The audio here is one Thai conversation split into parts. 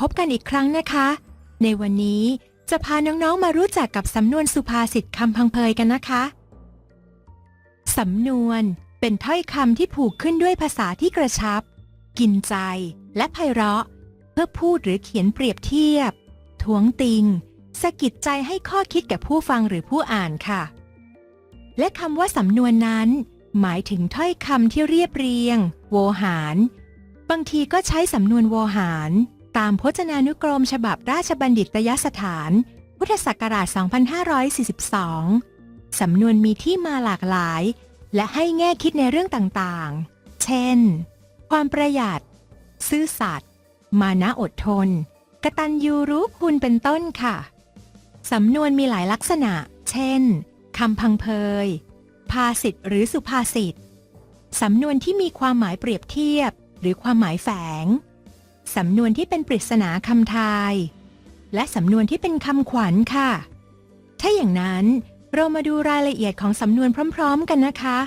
พบกันอีกครั้งนะคะ ในวันนี้จะพาน้องๆมารู้จักกับสำนวนสุภาษิตคำพังเพยกันนะคะ สำนวนเป็นถ้อยคำที่ผูกขึ้นด้วยภาษาที่กระชับ กินใจ และไพเราะ เพื่อพูดหรือเขียนเปรียบเทียบทวงติงสะกิดใจให้ข้อคิดแก่ผู้ฟังหรือผู้อ่านค่ะ และคำว่าสำนวนนั้น หมายถึงถ้อยคำที่เรียบเรียง โวหาร บางทีก็ใช้สำนวนโวหาร ตามพจนานุกรมฉบับราชบัณฑิตยสถาน พุทธศักราช 2542 สำนวนมีที่มาหลากหลาย และให้แง่คิดในเรื่องต่างๆ เช่น ความประหยัด ซื่อสัตย์ มานะอดทน กตัญญูรู้คุณเป็นต้นค่ะ สำนวนมีหลายลักษณะ เช่น คำพังเพย ภาษิตหรือสุภาษิต สำนวนที่มีความหมายเปรียบเทียบ หรือความหมายแฝง สำนวนที่เป็นปริศนาคำทาย และสำนวนที่เป็นคำขวัญค่ะ ถ้าอย่างนั้นเรามาดูรายละเอียดของสำนวนพร้อม ๆ กันนะคะ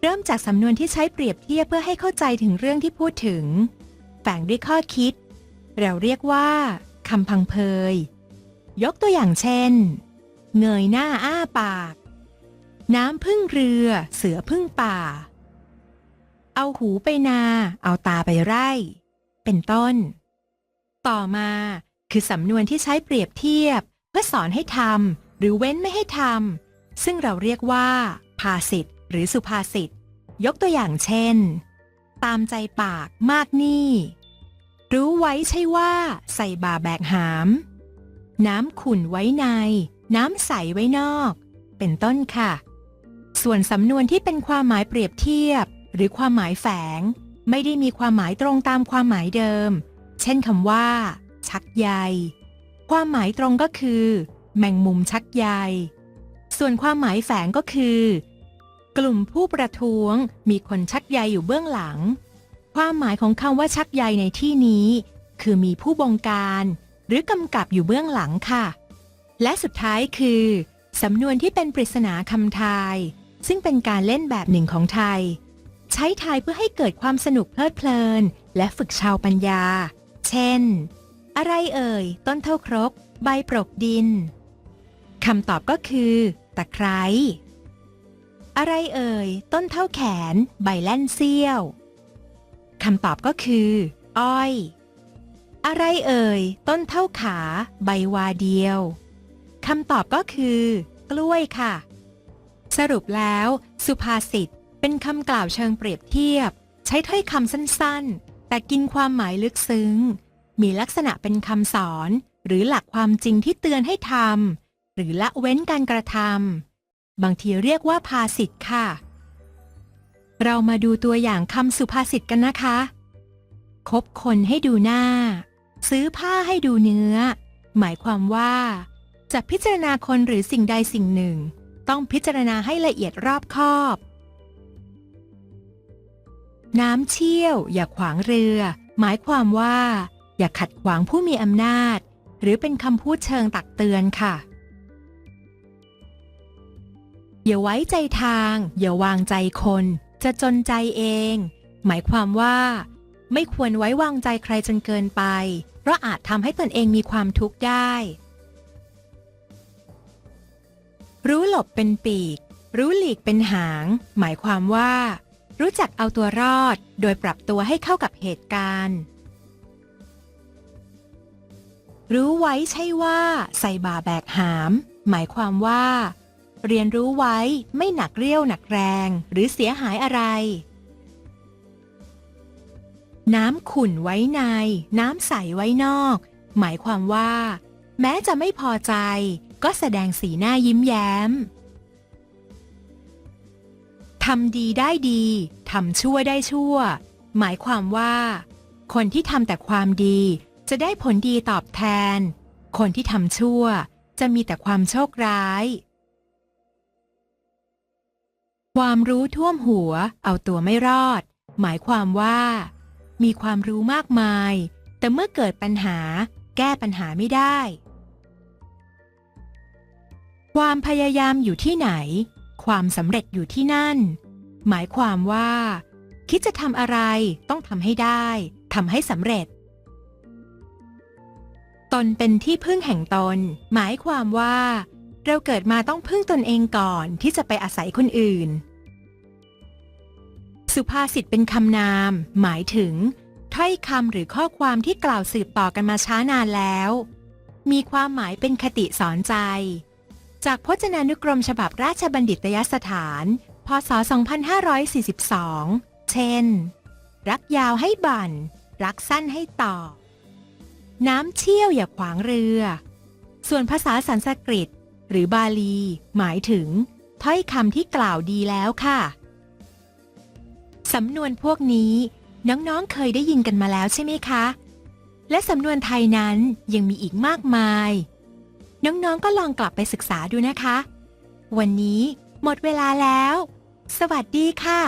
เริ่มจากสำนวนที่ใช้เปรียบเทียบเพื่อให้เข้าใจถึงเรื่องที่พูดถึงแฝงด้วยข้อคิด เราเรียกว่าคำพังเพย ยกตัวอย่างเช่น เงยหน้าอ้าปาก น้ำพึ่งเรือ เสือพึ่งป่า เอาหูไปนา เอาตาไปไร่ เป็นต้น ต่อมาคือสำนวนที่ใช้เปรียบเทียบ เพื่อสอนให้ทำหรือเว้นไม่ให้ทำซึ่งเราเรียกว่า ภาษิตหรือสุภาษิตยกตัวอย่างเช่น ตามใจปากมากนี่ รู้ไว้ใช่ว่าใส่บาแบกหาม น้ำขุ่นไว้ใน น้ำใสไว้นอก เป็นต้นค่ะ ส่วนสำนวนที่เป็นความหมายเปรียบเทียบ หรือความหมายแฝง ไม่ได้มีความหมายตรงตามความหมายเดิม เช่นคำว่า ชักใย ความหมายตรงก็คือ แมงมุมชักใย ส่วนความหมายแฝงก็คือ กลุ่มผู้ประท้วงมีคนชักใยอยู่เบื้องหลัง ความหมายของคำว่าชักใยในที่นี้ คือมีผู้บงการ หรือกำกับอยู่เบื้องหลังค่ะ และสุดท้ายคือสำนวนที่เป็นปริศนาคำทาย ซึ่งเป็นการเล่นแบบหนึ่งของไทย ใช้ทายเพื่อให้เกิดความสนุกเพลิดเพลิน และฝึกชาวปัญญา เช่น อะไรเอ่ย ต้นเท่าครก ใบปรกดินคำตอบก็คือ ตะไคร้อะไรเอ่ย ต้นเท่าแขน ใบแล่นเสี้ยวคำตอบก็คือ อ้อย อะไรเอ่ย ต้นเท่าขา ใบวาเดียวคำตอบก็คือ กล้วยค่ะ สรุปแล้ว สุภาษิต เป็นคำกล่าวเชิงเปรียบเทียบ ใช้ถ้อยคำสั้นๆ แต่กินความหมายลึกซึ้ง มีลักษณะเป็นคำสอน หรือหลักความจริงที่เตือนให้ทำหรือละเว้นการกระทำบางทีเรียกว่าภาษิตค่ะ เรามาดูตัวอย่างคำสุภาษิตกันนะคะ คบคนให้ดูหน้า ซื้อผ้าให้ดูเนื้อ หมายความว่าจะพิจารณาคนหรือสิ่งใดสิ่งหนึ่ง ต้องพิจารณาให้ละเอียดรอบคอบ น้ำเชี่ยว อย่าขวางเรือ หมายความว่า อย่าขัดขวางผู้มีอำนาจ หรือเป็นคำพูดเชิงตักเตือนค่ะ อย่าไว้ใจทาง อย่าวางใจคน จะจนใจเอง หมายความว่า ไม่ควรไว้วางใจใครจนเกินไป เพราะอาจทำให้ตนเองมีความทุกข์ได้ รู้หลบเป็นปีก รู้หลีกเป็นหาง หมายความว่า รู้จักเอาตัวรอด โดยปรับตัวให้เข้ากับเหตุการณ์ รู้ไว้ใช่ว่า ใส่บาแบกหาม หมายความว่า เรียนรู้ไว้ไม่หนักเรี่ยวหนักแรง หรือเสียหายอะไร น้ำขุ่นไว้ใน น้ำใสไว้นอก หมายความว่า แม้จะไม่พอใจ ก็แสดงสีหน้ายิ้มแย้ม ทำดีได้ดีทำชั่วได้ชั่ว หมายความว่า คนที่ทำแต่ความดีจะได้ผลดีตอบแทน คนที่ทำชั่วจะมีแต่ความโชคร้าย ความรู้ท่วมหัวเอาตัวไม่รอด หมายความว่า มีความรู้มากมาย แต่เมื่อเกิดปัญหาแก้ปัญหาไม่ได้ ความพยายามอยู่ที่ไหน ความสำเร็จอยู่ที่นั่น หมายความว่า คิดจะทำอะไรต้องทำให้ได้ทำให้สำเร็จ ตนเป็นที่พึ่งแห่งตน หมายความว่า เราเกิดมาต้องพึ่งตนเองก่อนที่จะไปอาศัยคนอื่น สุภาษิตเป็นคำนาม หมายถึง ถ้อยคำหรือข้อความที่กล่าวสืบต่อกันมาช้านานแล้ว มีความหมายเป็นคติสอนใจ จากพจนานุกรมฉบับราชบัณฑิตยสถาน พศ 2542 เช่น รักยาวให้บั่น รักสั้นให้ต่อ น้ำเชี่ยวอย่าขวางเรือ ส่วนภาษาสันสกฤต หรือบาลี หมายถึง ถ้อยคำที่กล่าวดีแล้วค่ะ สำนวนพวกนี้ น้องๆเคยได้ยินกันมาแล้วใช่ไหมคะ และสำนวนไทยนั้นยังมีอีกมากมาย น้องๆก็ลองกลับไปศึกษาดูนะคะ วันนี้หมดเวลาแล้ว สวัสดีค่ะ